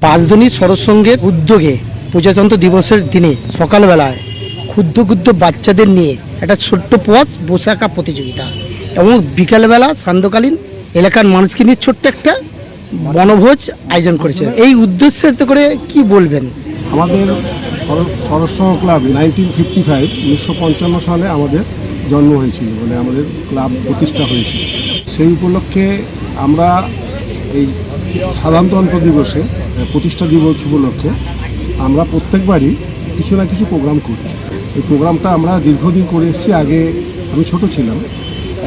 পাঁচদনী সরসঙ্গের উদ্যোগে প্রজাতন্ত্র দিবসের দিনে সকালবেলায় ক্ষুদ্র ক্ষুদ্র বাচ্চাদের নিয়ে একটা ছোট্ট পথ বসাকা প্রতিযোগিতা এবং বিকালবেলা সান্ধ্যকালীন এলাকার মানুষকে নিয়ে ছোট্ট একটা বনভোজ আয়োজন করেছে। এই উদ্দেশ্যে করে কি বলবেন? আমাদের সর- Saraswat club nineteen fifty five উনিশশো পঞ্চান্ন সালে আমাদের জন্ম হয়েছিল মানে আমাদের ক্লাব প্রতিষ্ঠা হয়েছিল। সেই উপলক্ষে আমরা এই সাধারণতন্ত্র দিবসে প্রতিষ্ঠা দিবস উপলক্ষে আমরা প্রত্যেকবারই কিছু না কিছু প্রোগ্রাম করি। এই প্রোগ্রামটা আমরা দীর্ঘদিন করে এসেছি, আগে আমি ছোট ছিলাম।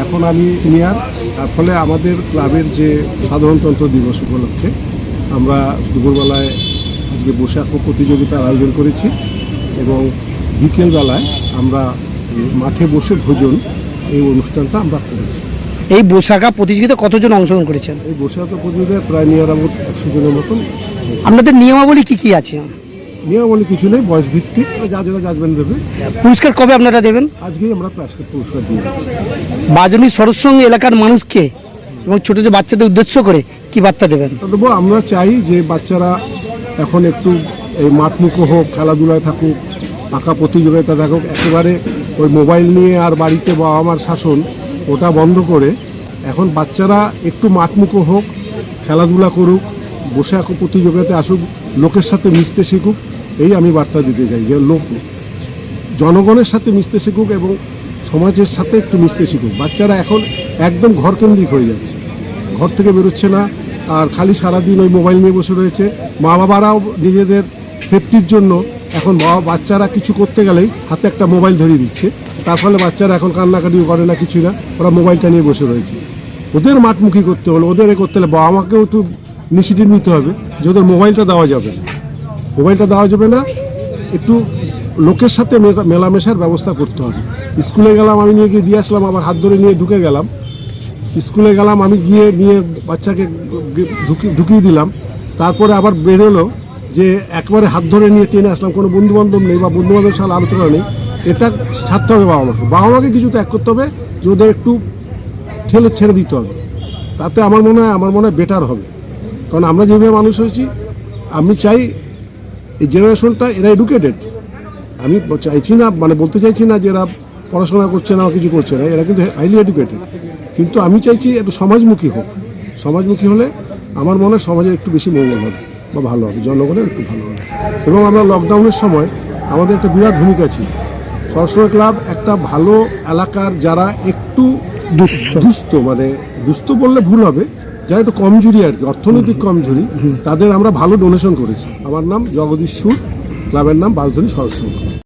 এখন আমি সিনিয়র। তার ফলে আমাদের ক্লাবের যে সাধারণতন্ত্র দিবস উপলক্ষে আমরা দুপুরবেলায় আজকে বৈশাখ প্রতিযোগিতার আয়োজন করেছি এবং বিকেলবেলায় আমরা মাঠে বসে ভোজন এই অনুষ্ঠানটা আমরা করেছি। এই বসাকা প্রতিযোগিতা কতজন অংশগ্রহণ করেছেন? এই বৈশাখ প্রতিযোগিতায় প্রায় নিয়ার অ্যাবাউট একশো জনের মতন। আপনাদের নিয়মাবলী কি কি আছে? নিয়মাবলী কিছু নেই বয়স ভিত্তিক যা যারা জাজমেন্ট দেবে। পুরস্কার কবে আপনারা দেবেন? আজকেই আমরা পুরস্কার পুরস্কার দিয়ে দেবো। বাজনী সরসঙ্গ এলাকার মানুষকে এবং ছোট ছোট বাচ্চাদের উদ্দেশ্য করে কি বার্তা দেবেন? দেবো আমরা চাই যে বাচ্চারা এখন একটু এই মাঠমুখো হোক খেলাধুলায় থাকুক আঁকা প্রতিযোগিতা থাকুক একেবারে ওই মোবাইল নিয়ে আর বাড়িতে বাবা মার শাসন ওটা বন্ধ করে এখন বাচ্চারা একটু মাঠমুখো হোক, খেলাধুলা করুক, বসে আঁকো প্রতিযোগিতায় আসুক, লোকের সাথে মিশতে শিখুক, এই আমি বার্তা দিতে চাই যে লোক জনগণের সাথে মিশতে শিখুক এবং সমাজের সাথে একটু মিশতে শিখুক। বাচ্চারা এখন একদম ঘরকেন্দ্রিক হয়ে যাচ্ছে। ঘর থেকে বেরোচ্ছে না, আর খালি সারাদিন ওই মোবাইল নিয়ে বসে রয়েছে। মা বাবারাও নিজেদের সেফটির জন্য এখন বাচ্চারা কিছু করতে গেলেই হাতে একটা মোবাইল ধরিয়ে দিচ্ছে। তার ফলে বাচ্চারা এখন কান্নাকাটিও করে না কিছুই না। ওরা মোবাইলটা নিয়ে বসে রয়েছে। ওদের মাঠমুখী করতে হলে, ওদের এ করতে হলে বাবা মাকেও একটু ইনিশিয়েটিভ নিতে হবে যে ওদের মোবাইলটা দেওয়া যাবে না। মোবাইলটা দেওয়া যাবে না, একটু লোকের সাথে মেলা- মেলামেশার ব্যবস্থা করতে হবে। স্কুলে গেলাম, আমি নিয়ে গিয়ে দিয়ে আসলাম, আবার হাত ধরে নিয়ে ঢুকে গেলাম। স্কুলে গেলাম, আমি গিয়ে নিয়ে বাচ্চাকে ঢুকিয়ে দিলাম। তারপরে আবার বেরোলো যে একবারে হাত ধরে নিয়ে টেনে আসলাম। কোনো বন্ধু বান্ধব নেই বা বন্ধু বান্ধবের সাথে আলোচনা নেই। এটা ছাড়তে হবে বাবা মাকে। বাবা মাকে কিছু ত্যাগ করতে হবে যে ওদের একটু ঠেলে ছেড়ে দিতে হবে। তাতে আমার মনে হয়, আমার মনে হয় বেটার হবে। কারণ আমরা যেভাবে মানুষ হয়েছি, আমি চাই এই জেনারেশনটা এরা এডুকেটেড আমি চাইছি না মানে বলতে চাইছি না যে এরা পড়াশোনা করছে না, কিছু করছে না। এরা কিন্তু হাইলি এডুকেটেড কিন্তু আমি চাইছি একটু সমাজমুখী হোক। সমাজমুখী হলে আমার মনে হয় সমাজের একটু বেশি মঙ্গল হবে বা ভালো হবে। জনগণের একটু ভালো হবে। এবং আমরা লকডাউনের সময় আমাদের একটা বিরাট ভূমিকা ছিল। সরস্বতী ক্লাব একটা ভালো এলাকার যারা একটু দুস্থ। দুস্থ মানে দুস্থ বললে ভুল হবে যারা একটু কমজোরি আর কি অর্থনৈতিক কমজোরি তাদের আমরা ভালো ডোনেশন করেছি। আমার নাম জগদীশ সুর ক্লাবের নাম বাসধনী সরস্বতী।